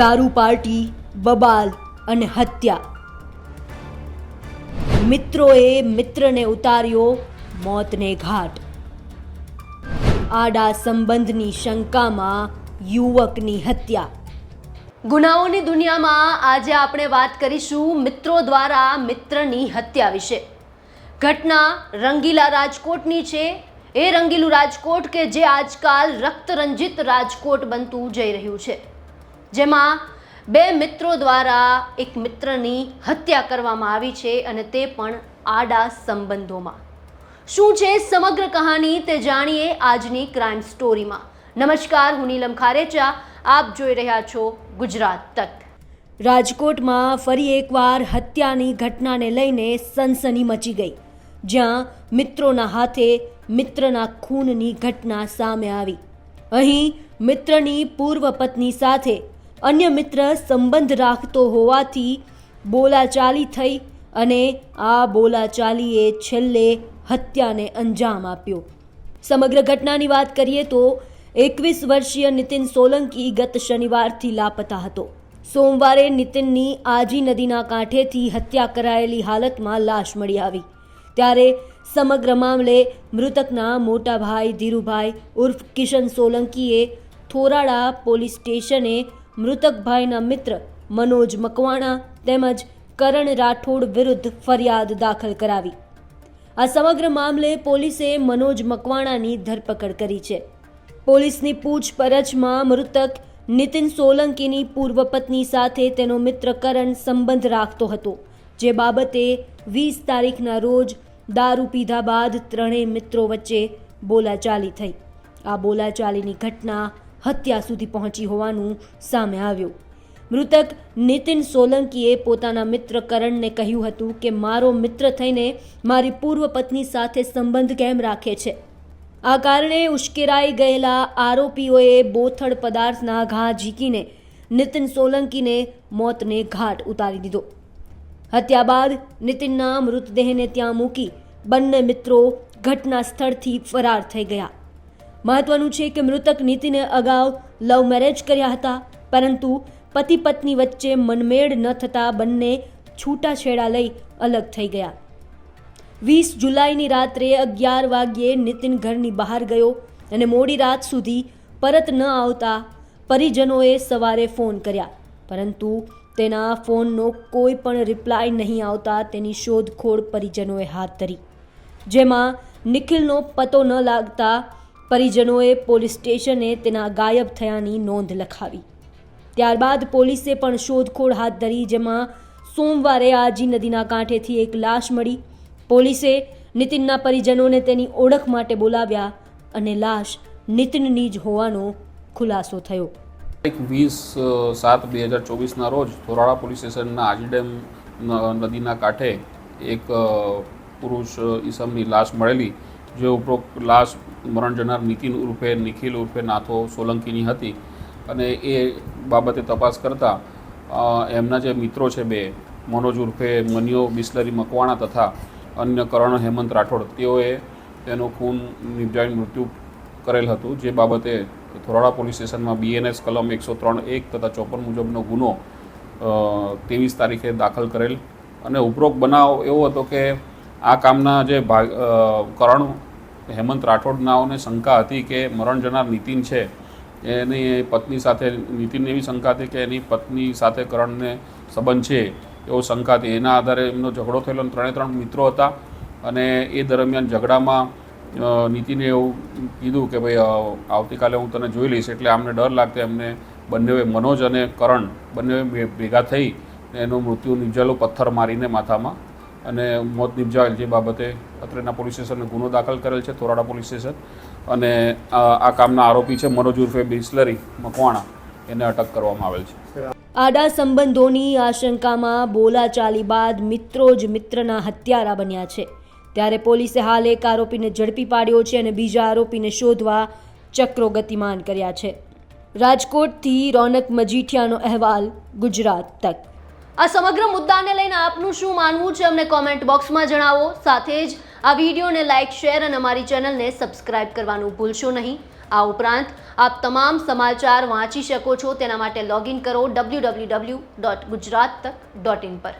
દારૂ પાર્ટી, બબાલ અને હત્યા. મિત્રોએ મિત્રને ઉતાર્યો મોતને ઘાટ. આડા સંબંધની શંકામાં યુવકની હત્યા. ગુનાઓની દુનિયામાં આજે આપણે વાત કરીશું મિત્રો દ્વારા મિત્રની હત્યા વિશે. ઘટના રંગીલા રાજકોટની છે. એ રંગીલું રાજકોટ કે જે આજકાલ રક્તરંજિત રાજકોટ બનતું જઈ રહ્યું છે. જેમાં બે મિત્રો દ્વારા એક મિત્રની હત્યા કરવામાં આવી છે અને તે પણ આડા સંબંધોમાં. શું છે સમગ્ર કહાની તે જાણીએ આજની ક્રાઇમ સ્ટોરીમાં નમસ્કાર, હું નીલમ ખારેચા. આપ જોઈ રહ્યા છો ગુજરાત તક. રાજકોટમાં ફરી એકવાર હત્યાની ઘટનાને લઈને સનસની મચી ગઈ. જ્યાં મિત્રોના હાથે મિત્રના ખૂનની ઘટના સામે આવી. અહીં મિત્રની પૂર્વ પત્ની સાથે અન્ય મિત્ર સંબંધ રાખતો હોવાથી બોલાચાલી થઈ અને આ બોલાચાલીએ છેલ્લે હત્યાને અંજામ આપ્યો. સમગ્ર ઘટનાની વાત કરીએ તો એકવીસ વર્ષીય નીતિન સોલંકી ગત શનિવારથી લાપતા હતો. સોમવારે નીતિનની આજી નદીના કાંઠેથી હત્યા કરાયેલી હાલતમાં લાશ મળી આવી. ત્યારે સમગ્ર મામલે મૃતકના મોટા ભાઈ ધીરુભાઈ ઉર્ફ કિશન સોલંકીએ થોરાડા પોલીસ સ્ટેશને મૃતક ભાઈના મિત્ર મનોજ મકવાણા તેમજ કરણ રાઠોડ વિરુદ્ધ ફરિયાદ દાખલ કરાવી. આ સમગ્ર મામલે પોલીસે મનોજ મકવાણાની ધરપકડ કરી છે. પોલીસની પૂછપરછમાં મૃતક નીતિન સોલંકીની પૂર્વ પત્ની સાથે તેનો મિત્ર કરણ સંબંધ રાખતો હતો, જે બાબતે વીસ તારીખના રોજ દારૂ પીધા બાદ ત્રણેય મિત્રો વચ્ચે બોલાચાલી થઈ. આ બોલાચાલીની ઘટના હત્યા સુધી પહોંચી હોવાનું સામે આવ્યું. મૃતક નીતિન સોલંકીએ પોતાના મિત્ર કરણને કહ્યું હતું કે મારો મિત્ર થઈને મારી પૂર્વ પત્ની સાથે સંબંધ કેમ રાખે છે? આ કારણે ઉશ્કેરાઈ ગયેલા આરોપીઓએ બોથડ પદાર્થના ઘા ઝીકીને નીતિન સોલંકીને મોતને ઘાટ ઉતારી દીધો. હત્યા બાદ નીતિનના મૃતદેહને ત્યાં મૂકી બંને મિત્રો ઘટના સ્થળથી ફરાર થઈ ગયા. મહત્વનું છે કે મૃતક નીતિને અગાઉ લવ મેરેજ કર્યા હતા, પરંતુ પતિ પત્ની વચ્ચે મનમેળ ન થતાં બંને છૂટાછેડા લઈ અલગ થઈ ગયા. વીસ જુલાઈની રાત્રે અગિયાર વાગ્યે નીતિન ઘરની બહાર ગયો અને મોડી રાત સુધી પરત ન આવતા પરિજનોએ સવારે ફોન કર્યા. પરંતુ તેના ફોનનો કોઈ પણ રિપ્લાય નહીં આવતા તેની શોધખોળ પરિજનોએ હાથ ધરી. જેમાં નિખિલનો પતો ન લાગતા પરિજનોએ પોલીસ સ્ટેશને તેના ગાયબ થયાની નોંધ લખાવી. ત્યારબાદ પોલીસે પણ શોધખોળ હાથ ધરી, જેમાં સોમવારે આજી નદીના કાંઠેથી એક લાશ મળી. પોલીસે નીતિનના પરિજનોને તેની ઓળખ માટે બોલાવ્યા અને લાશ નીતિનની જ હોવાનો ખુલાસો થયો. એક વીસ સાત બે હજાર ચોવીસના રોજ ધોરાળા પોલીસ સ્ટેશનના આજી ડેમ નદીના કાંઠે એક પુરુષ ઈસમની લાશ મળેલી. જે ઉપરોક્ત લાશ મરણ જનાર નીતિન ઉર્ફે, નિખિલ ઉર્ફે, નાથો સોલંકીની હતી અને એ બાબતે તપાસ કરતાં એમના જે મિત્રો છે બે, મનોજ ઉર્ફે, મનિયો બિસ્લરી મકવાણા તથા અન્ય કરણ હેમંત રાઠોડ, તેઓએ તેનું ખૂન નિપજાવી મૃત્યુ કરેલ હતું, જે બાબતે થોરાડા પોલીસ સ્ટેશનમાં બીએનએસ કલમ એકસો ત્રણ એક તથા ચોપન મુજબનો ગુનો ત્રેવીસ તારીખે દાખલ કરેલ. અને ઉપરોક્ત બનાવ એવો હતો કે આ કામના જે ભાગ કરણ, હેમંત રાઠોડનાઓને શંકા હતી કે મરણ જનાર નીતિન છે, એની પત્ની સાથે, નીતિનને એવી શંકા હતી કે એની પત્ની સાથે કરણને સંબંધ છે, એવો શંકા હતી. એના આધારે એમનો ઝઘડો થયેલો અને ત્રણે ત્રણ મિત્રો હતા અને એ દરમિયાન ઝઘડામાં નીતિને એવું કીધું કે ભાઈ આવતીકાલે હું તને જોઈ લઈશ, એટલે આમને ડર લાગતો, એમને બંનેએ મનોજ અને કરણ બંને ભેગા થઈ, એનું મૃત્યુ નિપજાયેલું પથ્થર મારીને માથામાં અને મોત નિપજાવેલ જે બાબતે અત્રેના પોલીસ સ્ટેશનને ગુનો દાખલ કરેલ છે થોરાડા પોલીસ સ્ટેશન. અને આ કામના આરોપી છે મનોજ ઉર્ફે બિસ્લરી મકવાણા. એને અટક કરવામાં આવેલ છે. આડા સંબંધોની આશંકામાં બોલાચાલી બાદ મિત્રો જ મિત્રના હત્યારા બન્યા છે. ત્યારે પોલીસે હાલ એક આરોપીને ઝડપી પાડ્યો છે અને બીજા આરોપીને શોધવા ચક્રો ગતિમાન કર્યા છે. રાજકોટથી રોનક મજીઠિયાનો અહેવાલ, ગુજરાત તક. આ સમગ્ર મુદ્દાને લઈને આપનું શું માનવું છે અમને કોમેન્ટ બોક્સમાં જણાવો. સાથે જ આ વિડીયોને લાઇક શેર અને અમારી ચેનલને સબસ્ક્રાઇબ કરવાનું ભૂલશો નહીં. આ ઉપરાંત આપ તમામ સમાચાર વાંચી શકો છો. તેના માટે લોગિન કરો W W W dot Gujarat Tak dot in પર.